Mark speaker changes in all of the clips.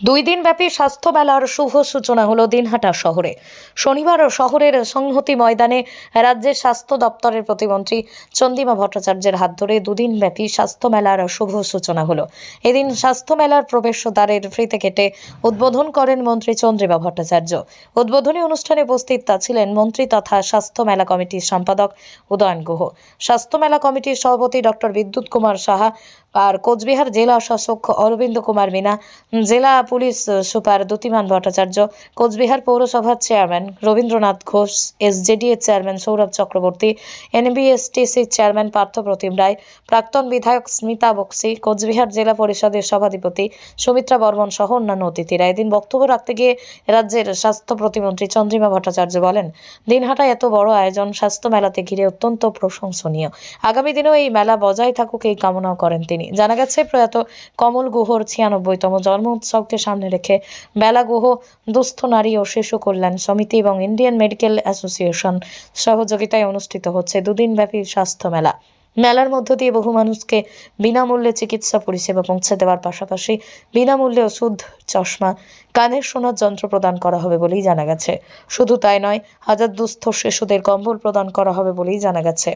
Speaker 1: দুই দিনব্যাপী স্বাস্থ্য মেলার শুভ সূচনা হলো দিনহাটা শহরে। শনিবার শহরের সংহতি ময়দানে রাজ্যের স্বাস্থ্য দপ্তরের প্রতিমন্ত্রী চন্দিমা ভট্টাচার্যের হাত ধরে দুদিনব্যাপী স্বাস্থ্য মেলার শুভ সূচনা হলো। এদিন স্বাস্থ্য মেলার প্রবেশদ্বারের ফ্রিতে কেটে উদ্বোধন করেন মন্ত্রী চন্দ্রিমা ভট্টাচার্য। উদ্বোধনী অনুষ্ঠানে উপস্থিত তা ছিলেন মন্ত্রী তথা স্বাস্থ্য মেলা কমিটির সম্পাদক উদয়ন গুহ। স্বাস্থ্য মেলা কমিটির সভাপতি ডক্টর বিদ্যুৎ কুমার সাহা আর কোচবিহার জেলা শাসক অরবিন্দ কুমার মিনা, জেলা পুলিশ সুপার দ্যুতিমান ভট্টাচার্য, কোচবিহার পৌরসভার chairman Rabindranath Ghosh, SJDA chairman Sourav Chakraborty, NBSTC chairman Parthapratim Roy, প্রাক্তন বিধায়ক স্মিতা বক্সি, কোচবিহার জেলা পরিষদের সভাধিপতি সুমিত্রা বর্মন সহ অন্যান্য অতিথিরা এদিন বক্তব্য রাখতে গিয়ে রাজ্যের স্বাস্থ্য প্রতিমন্ত্রী চন্দ্রিমা ভট্টাচার্য বলেন দিনহাটায় এত বড় আয়োজন স্বাস্থ্য মেলাতে ঘিরে অত্যন্ত প্রশংসনীয়। আগামী দিনেও এই মেলা বজায় থাকুক এই কামনাও করেন তিনি। জানা গেছে, প্রয়াত কমল গুহর ছিয়ানব্বইতম জন্ম উৎসবকে সামনে রেখে বেলা গুহ, দুস্থ নারী ও শিশু কল্যাণ সমিতি এবং ইন্ডিয়ান মেডিকেল অ্যাসোসিয়েশন সহযোগিতায় অনুষ্ঠিত হচ্ছে দুদিনব্যাপী স্বাস্থ্য মেলা। মেলার মধ্য দিয়ে বহু মানুষকে বিনামূল্যে চিকিৎসা পরিষেবা পৌঁছে দেওয়ার পাশাপাশি বিনামূল্যে ওষুধ, চশমা, কানের শোনার যন্ত্র প্রদান করা হবে বলেই জানা গেছে। শুধু তাই নয়, হাজার দুস্থ শিশুদের কম্বল প্রদান করা হবে বলেই জানা গেছে।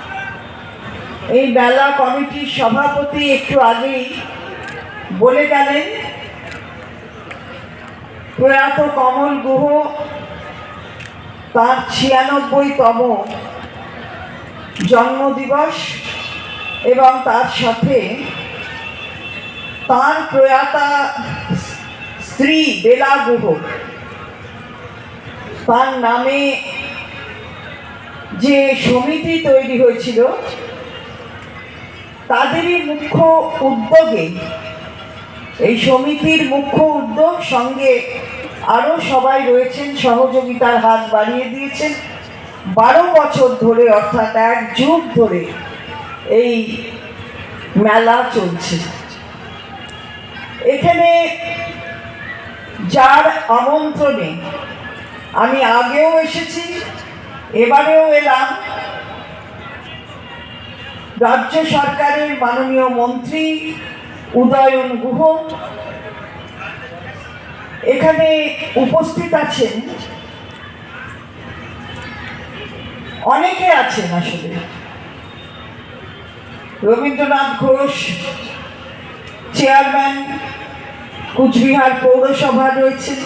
Speaker 2: এই মেলা কমিটির সভাপতি একটু আগেই বলে গেলেন, প্রয়াত কমল গুহ তার ছিয়ানব্বইতম জন্মদিবস এবং তার সাথে তার প্রয়াতা স্ত্রী বেলা গুহ। তার নামে যে সমিতি তৈরি হয়েছিল তাদেরই মুখ্য উদ্যোগে, এই সমিতির মুখ্য উদ্যোগ সঙ্গে আরও সবাই রয়েছেন, সহযোগিতার হাত বাড়িয়ে দিয়েছেন। বারো বছর ধরে, অর্থাৎ এক যুগ ধরে এই মেলা চলছে। এখানে যার আমন্ত্রণে আমি আগেও এসেছি, এবারেও এলাম। রাজ্য সরকারের মাননীয় মন্ত্রী উদয়ন গুহ। এখানে উপস্থিত আছেন। অনেকে আছেন আসলে। রবীন্দ্রনাথ ঘোষ, চেয়ারম্যান, কুচবিহার পৌরসভা রয়েছেন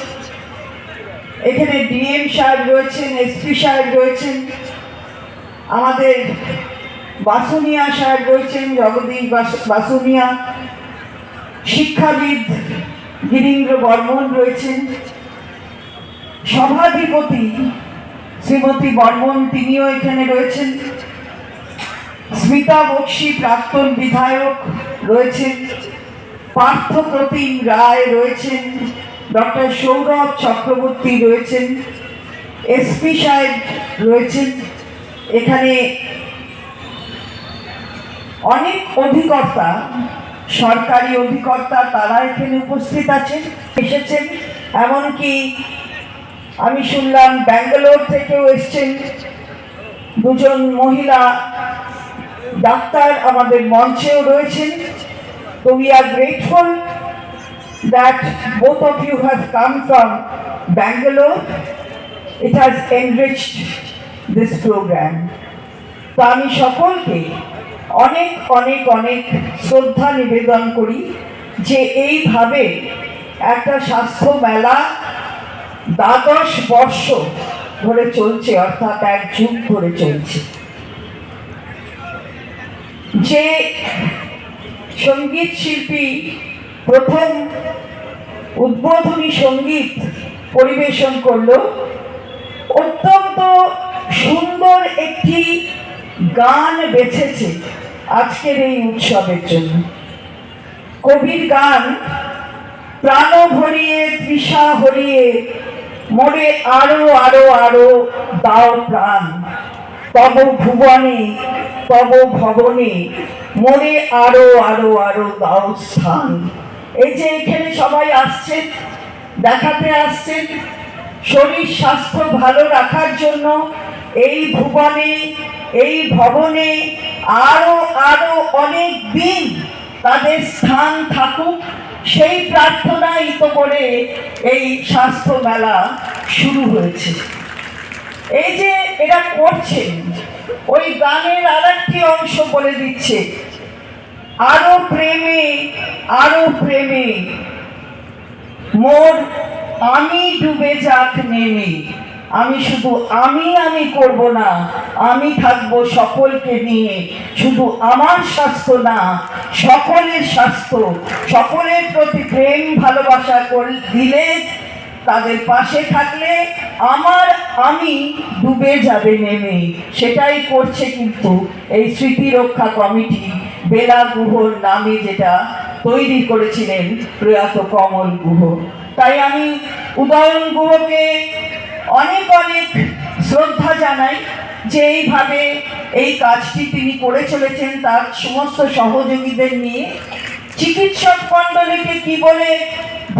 Speaker 2: এখানে ডিএম সাহেব রয়েছেন, এসপি সাহেব রয়েছেন। আমাদের বাসুনিয়া সাহেব রয়েছেন, জগদীশ বাসুনিয়া শিক্ষাবিদ গিরীন্দ্র বর্মন রয়েছেন। সভাধিপতি শ্রীমতী বর্মন, তিনিও এখানে রয়েছেন। স্মিতা বক্সি, প্রাক্তন বিধায়ক রয়েছেন। পার্থ প্রতিম রায় রয়েছেন। ডক্টর সৌরভ চক্রবর্তী রয়েছেন। এসপি সাহেব রয়েছেন। এখানে অনেক অধিকর্তা, সরকারি অধিকর্তা তারা এখানে উপস্থিত আছেন, এসেছেন। এমনকি আমি শুনলাম ব্যাঙ্গালোর থেকেও এসছেন দুজন মহিলা ডাক্তার আমাদের মঞ্চেও রয়েছেন। তো we are grateful that both of you have come from Bangalore it has enriched this program তো আমি সকলকে অনেক অনেক অনেক শ্রদ্ধা নিবেদন করি যে এইভাবে একটা স্বাস্থ্য মেলা দ্বাদশ বর্ষ ধরে চলছে, অর্থাৎ এক যুগ ধরে চলছে। যে সংগীত শিল্পী প্রথম উদ্বোধনী সংগীত পরিবেশন করল, অত্যন্ত সুন্দর একটি গান বেছেছে আজকের এই উৎসবের জন্য। কবির গান প্রাণ ভরিয়ে, তৃষা হরিয়ে মোরে আরও আরও আরও দাও প্রাণ। তব ভুবনে, তব ভবনে মোরে আরও আরও আরও দাও স্থান। এই যে এখানে সবাই আসছেন, দেখাতে আসছেন, শরীর স্বাস্থ্য ভালো রাখার জন্য এই ভুবনে এই ভবনে আরও আরও অনেক দিন তাদের স্থান থাকুক, সেই প্রার্থনাই তো করে এই স্বাস্থ্য মেলা শুরু হয়েছে। এই যে এরা করছেন, ওই গানের আর একটি অংশ বলে দিচ্ছে, আরও প্রেমে আরও প্রেমে, মোর আমি ডুবে যাক নেমে। আমি শুধু আমি আমি করব না, আমি থাকব সকলকে নিয়ে। শুধু আমার স্বাস্থ্য না, সকলের স্বাস্থ্য। সকলের প্রতি প্রেম, ভালোবাসা কর দিলে তাদের পাশে থাকলে আমার আমি ডুবে যাবে নেমে। সেটাই করছে কিন্তু এই স্মৃতিরক্ষা কমিটি। বেলা গুহর নামে যেটা তৈরি করেছিলেন প্রয়াত কমল গুহ। তাই আমি উদয়ন গুহকে অনেক অনেক শ্রদ্ধা জানাই যে এইভাবে এই কাজটি তিনি করে চলেছেন তার সমস্ত সহযোগীদের নিয়ে। চিকিৎসক মণ্ডলীকে কি বলে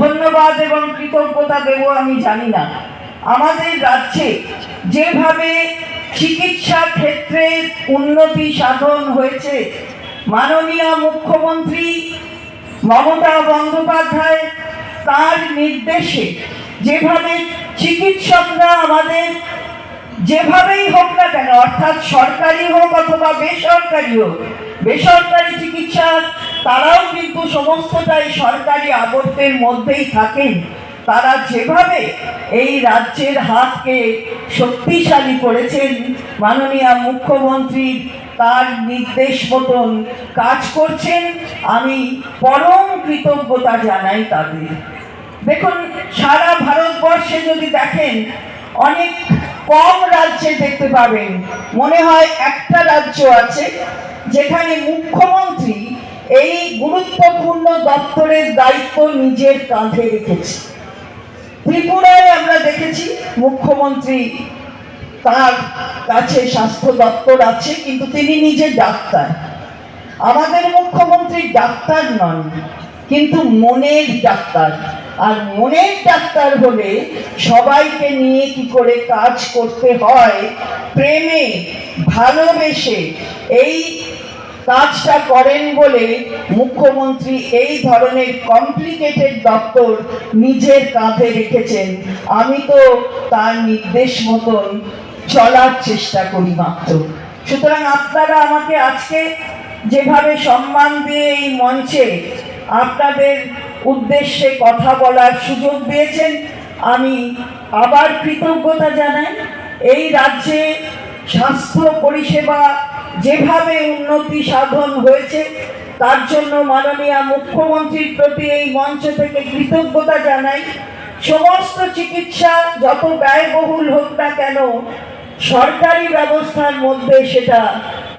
Speaker 2: ধন্যবাদ এবং কৃতজ্ঞতা দেব আমি জানি না। আমাদের রাজ্যে যেভাবে চিকিৎসা ক্ষেত্রে উন্নতি সাধন হয়েছে, মাননীয় মুখ্যমন্ত্রী মমতা বন্দ্যোপাধ্যায় তার নির্দেশে যেভাবে চিকিৎসকরা আমাদের যেভাবেই হোক না কেন, অর্থাৎ সরকারি হোক অথবা বেসরকারি হোক, বেসরকারি চিকিৎসা তারাও কিন্তু সমস্তটাই সরকারি আবর্তের মধ্যেই থাকেন। তারা যেভাবে এই রাজ্যের হাতকে শক্তিশালী করেছেন, মাননীয় মুখ্যমন্ত্রী তার নির্দেশ মতন কাজ করছেন, আমি পরম কৃতজ্ঞতা জানাই তাদের। দেখুন, সারা ভারতবর্ষে যদি দেখেন, অনেক কম রাজ্যে দেখতে পাবেন। মনে হয় একটা রাজ্য আছে যেখানে মুখ্যমন্ত্রী এই গুরুত্বপূর্ণ দপ্তরের দায়িত্ব নিজের কাঁধে রেখেছে। ত্রিপুরায় আমরা দেখেছি মুখ্যমন্ত্রী তার কাছে স্বাস্থ্য দপ্তর আছে, কিন্তু তিনি নিজে ডাক্তার। আমাদের মুখ্যমন্ত্রী ডাক্তার নন, কিন্তু মনের ডাক্তার। আর মনের ডাক্তার হলে সবাইকে নিয়ে কি করে কাজ করতে হয়, প্রেমে ভালোবেসে এই কাজটা করেন বলে মুখ্যমন্ত্রী এই ধরনের কমপ্লিকেটেড দপ্তর নিজের কাঁধে রেখেছেন। আমি তো তার নির্দেশ মতন চলার চেষ্টা করি মাত্র। সুতরাং আপনারা আমাকে আজকে যেভাবে সম্মান দিয়ে এই মঞ্চে আপনাদের উদ্দেশ্যে কথা বলার সুযোগ দিয়েছেন আমি আবার কৃতজ্ঞতা জানাই, এই রাজ্যে স্বাস্থ্য পরিষেবা যেভাবে উন্নতি সাধন হয়েছে, তার জন্য মাননীয় মুখ্যমন্ত্রীর প্রতি এই মঞ্চ থেকে কৃতজ্ঞতা জানাই। সমস্ত চিকিৎসা যত ব্যয়বহুল হোক না কেন, সরকারি ব্যবস্থার মধ্যে সেটা